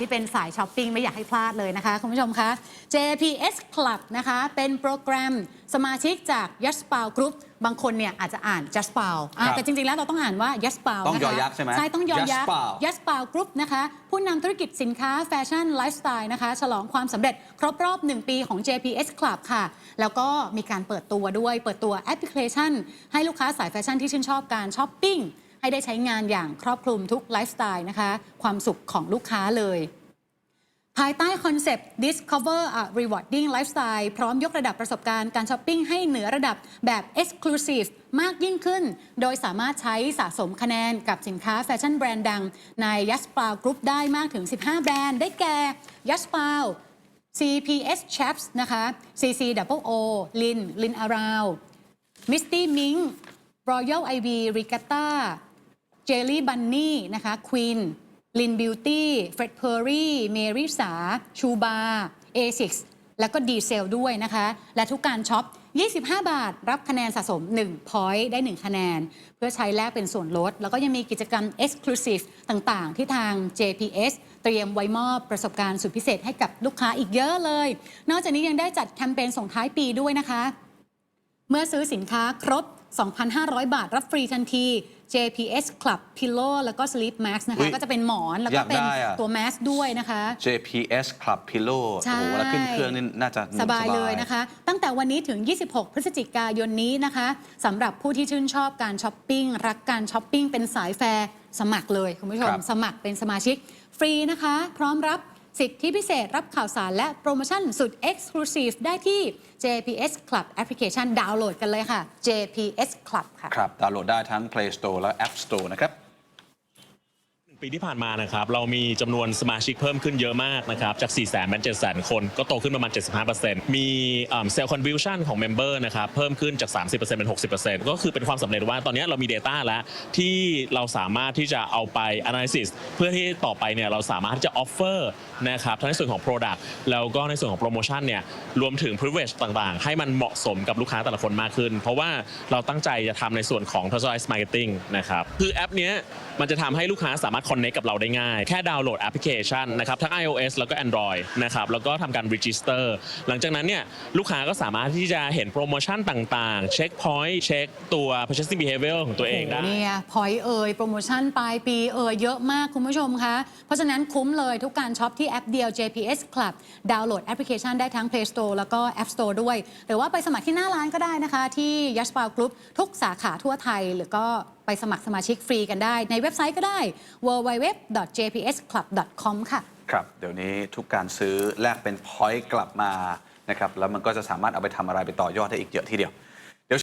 ที่เป็นสายช้อปปิ้งไม่อยากให้พลาดเลยนะคะ คุณผู้ชมคะ JPS Club นะคะ เป็นโปรแกรมสมาชิกจาก y a s p a l Group บางคนเนี่ยอาจจะอ่าน j a s p a l ครับแต่จริง ๆ แล้วเราต้องอ่านว่า y a s p a l ต้องนะคะยอยักษ์ใช่ไหมใช่ ต้องยอยักษ์ Jaspal y a s p a l Group นะคะ ผู้นำธุรกิจสินค้าแฟชั่นไลฟ์สไตล์นะคะ ฉลองความสำเร็จครบรอบ 1 ปีของ JPS Club ค่ะ แล้วก็มีการเปิดตัวด้วยเปิดตัวแอปพลิเคชัน ให้ลูกค้าสายแฟชั่นที่ชื่นชอบการช้อปปิ้ง ให้ได้ใช้งานอย่างครอบคลุมทุกไลฟ์สไตล์นะคะ ความสุขของลูกค้าเลย ภายใต้คอนเซปต์ Discover a Rewarding Lifestyle พร้อมยกระดับประสบการณ์การช้อปปิ้งให้เหนือระดับแบบ Exclusive มากยิ่งขึ้น โดยสามารถใช้สะสมคะแนนกับสินค้าแฟชั่นแบรนด์ดัง ใน y a s p a l Group ได้มากถึง 15 แบรนด์ ได้แก่ y a s p a CPS Chaps นะคะ CC Double O Lin Lin Around Misty Mink Royal IV Regatta เจลลี่บันนี่นะคะควีนลินบิวตี้เฟรดเพอร์รี่เมริสาชูบาเอซิกแล้วก็ดีเซลด้วยนะคะ และทุกการช็อป 25 บาท รับคะแนนสะสม1 point ได้ 1 คะแนน เพื่อใช้แลกเป็นส่วนลด แล้วก็ยังมีกิจกรรม Exclusive ต่างๆ ที่ทาง JPS เตรียมไว้มอบประสบการณ์สุดพิเศษให้กับลูกค้าอีกเยอะเลย นอกจากนี้ยังได้จัดแคมเปญส่งท้ายปีด้วยนะคะ เมื่อซื้อสินค้าครบ 2,500 บาท รับฟรีทันที JPS Club Pillow แล้วก็ Sleep Max นะอุ๊คะยก็จะเป็นหมอนแล้วอก็ยากเป็นได้อะ ตัว Mask ด้วยนะคะ JPS Club Pillow โอ้ใช่โหเวลาขึ้นเครื่องนี่น่าจะนุ่มสบายเลยนะคะ ตั้งแต่วันนี้ถึง 26 พฤศจิกายนนี้นะคะสำหรับผู้ที่ชื่นชอบการช้อปปิ้ง รักการช้อปปิ้งเป็นสายแฟร์สมัครเลยคุณผู้ชมครับสมัครเป็นสมาชิก ฟรีนะคะ พร้อมรับ สิทธิพิเศษรับข่าวสารและโปรโมชั่นสุด Exclusive ได้ที่ JPS Club Application ดาวน์โหลดกันเลยค่ะ JPS Club ค่ะ ครับ ดาวน์โหลดได้ทั้ง Play Store และ App Store นะครับ ปีที่ผ่านมานะครับเรามีจำนวนสมาชิกเพิ่มขึ้นเยอะมากนะครับจาก 4 0 0 0 0 0เป็น7 0 0 0 0 คนก็โตขึ้นประมาณ 75%มีเซลล์คอนวิวชั่นของเมมเบอร์นะครับเพิ่มขึ้นจาก 30%เป็น 60%ก็คือเป็นความสำเร็จว่าตอนนี้เรามี Data แล้วที่เราสามารถที่จะเอาไป analysis เพื่อที่ต่อไปเนี่ยเราสามารถที่จะ offer นะครับทั้งในส่วนของ Product แล้วก็ในส่วนของโปรโมชั่นเนี่ยรวมถึง privilege ต่างๆ ให้มันเหมาะสมกับลูกค้าแต่ละคนมากขึ้น เพราะว่าเราตั้งใจจะทำในส่วนของ personalized marketing นะครับคือแอปนี้มันจะทำให้ลูกค้าสามารถ connect กับเราได้ง่าย แค่ดาวน์โหลดแอปพลิเคชันนะครับ ทั้ง iOS แล้วก็ Android นะครับ แล้วก็ทำการ register หลังจากนั้นเนี่ยลูกค้าก็สามารถที่จะเห็นโปรโมชั่นต่างๆ เช็ค point เช็คตัว purchasing behavior ของตัวเองได้ เนี่ยพอยเอ่ยโปรโมชั่นปลายปีเอ่ยเยอะมากคุณผู้ชมคะเพราะฉะนั้นคุ้มเลยทุกการช็อปที่แอปเดียว JPS Club ดาวน์โหลดแอปพลิเคชันได้ทั้ง Play Store แล้วก็ App Store ด้วย หรือว่าไปสมัครที่หน้าร้านก็ได้นะคะ ที่ y a s p a l Group ทุกสาขาทั่วไทยหรือก็ ไปสมัครสมาชิกฟรีกันได้ ในเว็บไซต์ก็ได้ www.jpsclub.com ค่ะ ครับ เดี๋ยวนี้ทุกการซื้อแลกเป็น point กลับมานะครับแล้วมันก็จะสามารถเอาไปทำอะไรไปต่อยอดได้อีกเยอะทีเดียว